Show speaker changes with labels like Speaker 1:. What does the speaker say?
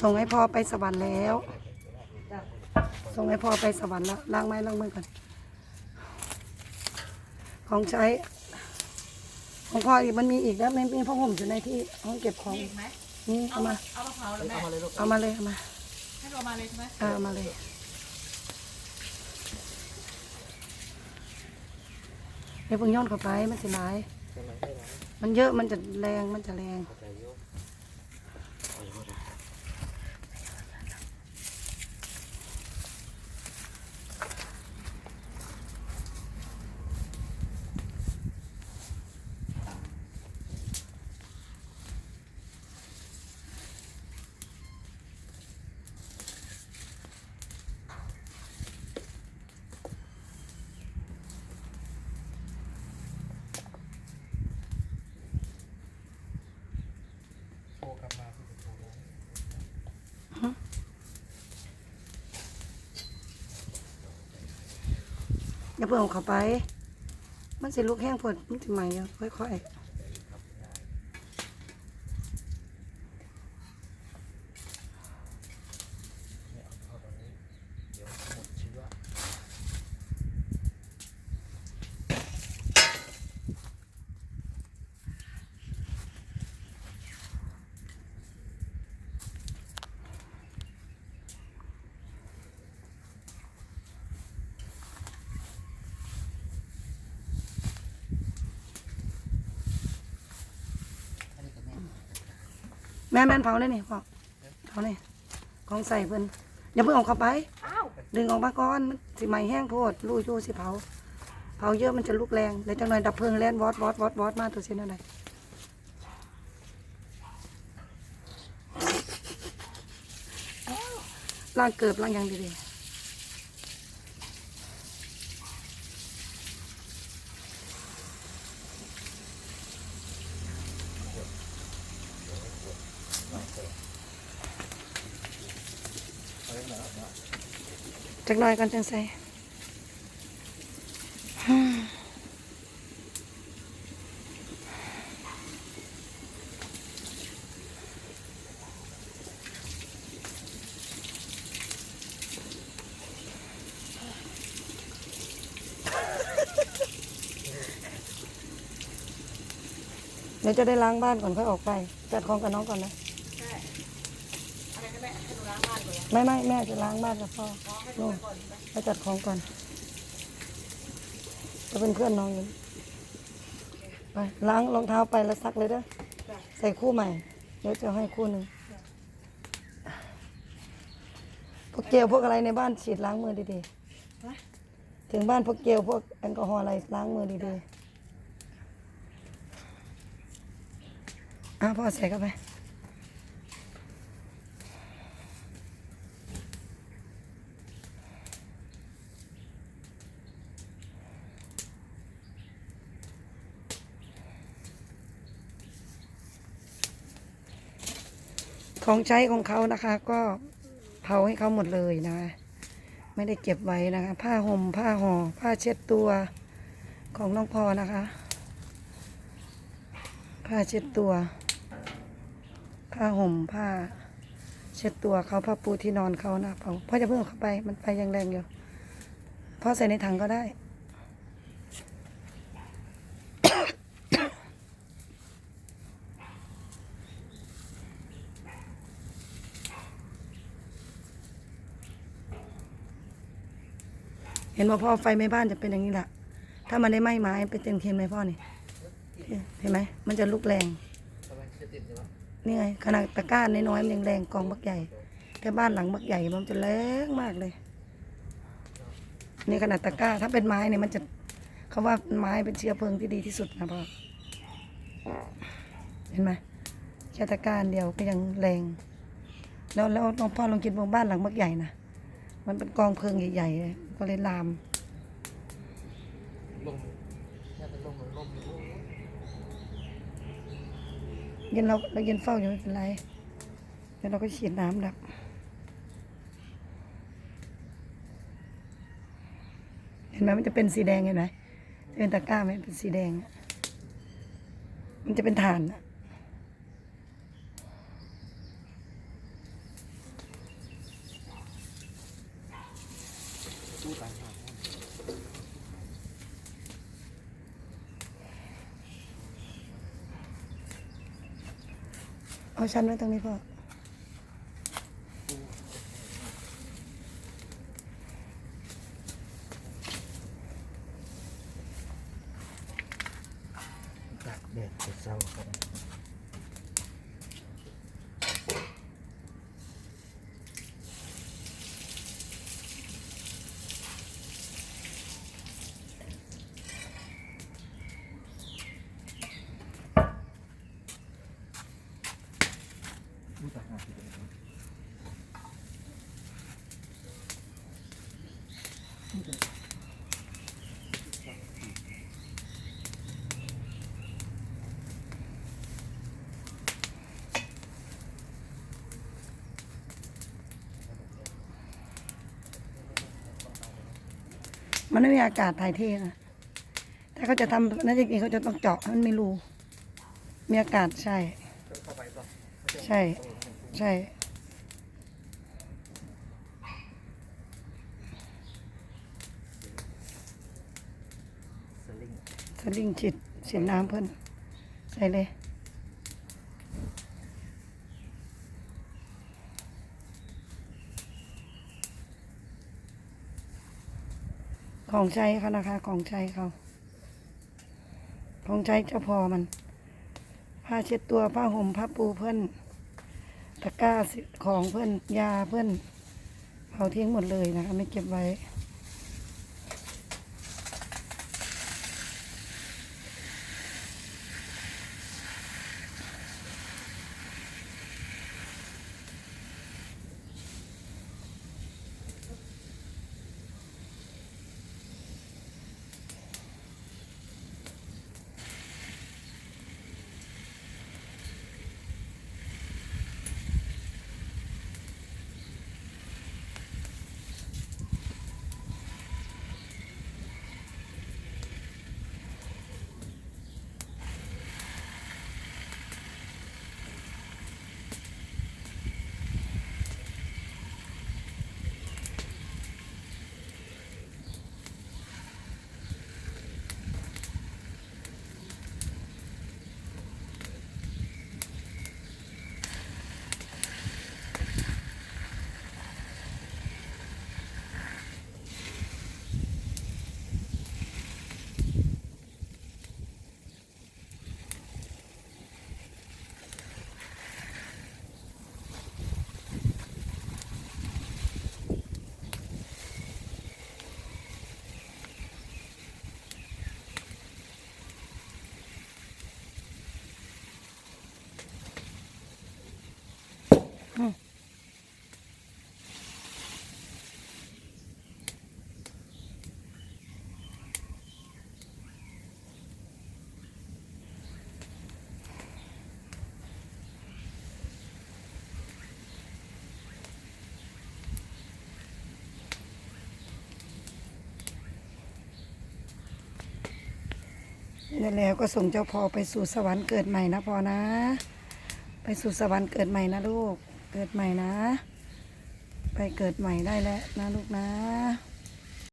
Speaker 1: ส่งให้พ่อไปสวรรค์แล้ว ส่งให้พ่อไปสวรรค์แล้วล้างไม้ล้างมือก่อน ของใช้ ของพ่ออีกมันมีอีกนะมันมีผ้าห่มอยู่ในที่ห้องเก็บของ
Speaker 2: อีกไหม
Speaker 1: นี่เอามา
Speaker 2: เอามะพร้าวแล้วแม่
Speaker 3: เอามาเลยลูก
Speaker 1: เอามาเลยเอามา
Speaker 2: ให้เรามาเลยใช่ไหม
Speaker 1: เอามาเลย เดี๋ยวเพิ่งย้อนเข้าไปมันสิหลาย
Speaker 3: ใช่ไหมใช่ไหม
Speaker 1: มันเยอะมันจะแรงมันจะแรง
Speaker 3: เข้าใจโยเอาโยนะ โทรกลับมาที่จะโทรได้
Speaker 1: อย่าเพิ่งเอาเข้าไป มันสิลุกแห้งผลมันจะใหม่อยู่ค่อย
Speaker 3: ๆนี่ยเอาเข้าตรงนี้เดี๋ยวหมดเชื้อ
Speaker 1: ๆ แม่แม่นเผาเลยนี่พ่อเผาเลยของใส่เพิ่นอย่าเพิ่งเอาเข้าไป
Speaker 2: อ้าว
Speaker 1: ดึงออกมาก่อนมันสิใหม่แห้งโพดลุยอยู่สิเผา เผาเยอะมันจะลุกแรงเดี๋ยวจังหน่อยดับเพลิงแล่นวอดวอดวอดวอดมาตัวเส้นอะไรล่างเกิบล่างหยังดีๆ จักหน่อยกันจังใส่เดี๋ยวจะได้ล้างบ้านก่อนค่อยออกไป จัดของกับน้องก่อนนะ
Speaker 2: ไม่
Speaker 1: ไม่แม่จะล้างบ้านกับพ่อ
Speaker 2: นู่นไป
Speaker 1: จัดของก่อนจะเป็นเพื่อนน้องอยู่ไปล้างรองเท้าไปแล้วซักเลยเด้อใส่คู่ใหม่เดี๋ยวจะให้คู่หนึ่งพวกเจลพวกอะไรในบ้านฉีดล้างมือดีๆถึงบ้านพวกเจลพวกแอลกอฮอล์อะไรล้างมือดีๆอะพ่อใส่เข้าไป ของใช้ของเขานะคะ ก็เผาให้เขาหมดเลยนะ ไม่ได้เก็บไว้นะคะ ผ้าห่มผ้าห่อผ้าเช็ดตัวของน้องพอนะคะ ผ้าเช็ดตัว ผ้าห่มผ้า เช็ดตัวเขาผ้าปูที่นอนเขานะเผาพ่อจะเพิ่งเอาเข้าไปมันไปยังแรงอยู่พ่อใส่ในถังก็ได้ นว่าพ่อไฟไหม้บ้านจะเป็นอย่างนี้แหละถ้ามันได้ไหม้ไม้เป็นเต็มเค็มไหมพ่อนี่เห็นไหมมันจะลุกแรงนี่ไงขนาดตะกร้าน้อยๆมันยังแรงกองบักใหญ่ แต่บ้านหลังบักใหญ่มันจะแรงมากเลยนี่ขนาดตะกร้า ถ้าเป็นไม้เนี่ยมันจะเขาว่าไม้เป็นเชื้อเพลิงที่ดีที่สุดนะพ่อเห็นไหมแค่ตะก้านเดียวก็ยังแรง แล้วแล้วน้องพ่อลองคิดว่าบ้านหลังบักใหญ่นะ มันเป็นกองเพลิงใหญ่ๆเลยก็เลยลาม
Speaker 3: ลมน่าจะลมเหมือลมอยู่
Speaker 1: เย็นเราเราเย็นเฝ้าอยู่ไม่เป็นไรเดี๋ยวเราก็ฉีดน้ำดับเห็นไหมมันจะเป็นสีแดงเห็นไหมเป็นตะกร้าไหมเป็นสีแดงอะมันจะเป็นฐานอะ เอาชั้นไว้ตรงนี้พ่อ
Speaker 3: ตากแดดจะเศร้าครับ
Speaker 1: มันไม่มีอากาศถ่ายเทนะถ้าเขาจะทำนั่นจริงๆเขาจะต้องเจาะมันไมีรูมีอากาศใช่ ใช่ ใช่
Speaker 3: สลิง
Speaker 1: ส ลิงฉีดฉีดน้ำเพิ่นใส่เลยของใช้เขานะคะ ของใช้เขา ของใช้เจ้าพอมัน ผ้าเช็ดตัว ผ้าห่ม ผ้าปูเพื่อน ตะกร้าของเพื่อน ยาเพื่อนเผาทิ้งหมดเลยนะคะ ไม่เก็บไว้ แล้วก็ส่งเจ้าพ่อไปสู่สวรรค์เกิดใหม่นะพ่อนะ ไปสู่สวรรค์เกิดใหม่นะลูก เกิดใหม่นะ ไปเกิดใหม่ได้แล้วนะลูกนะ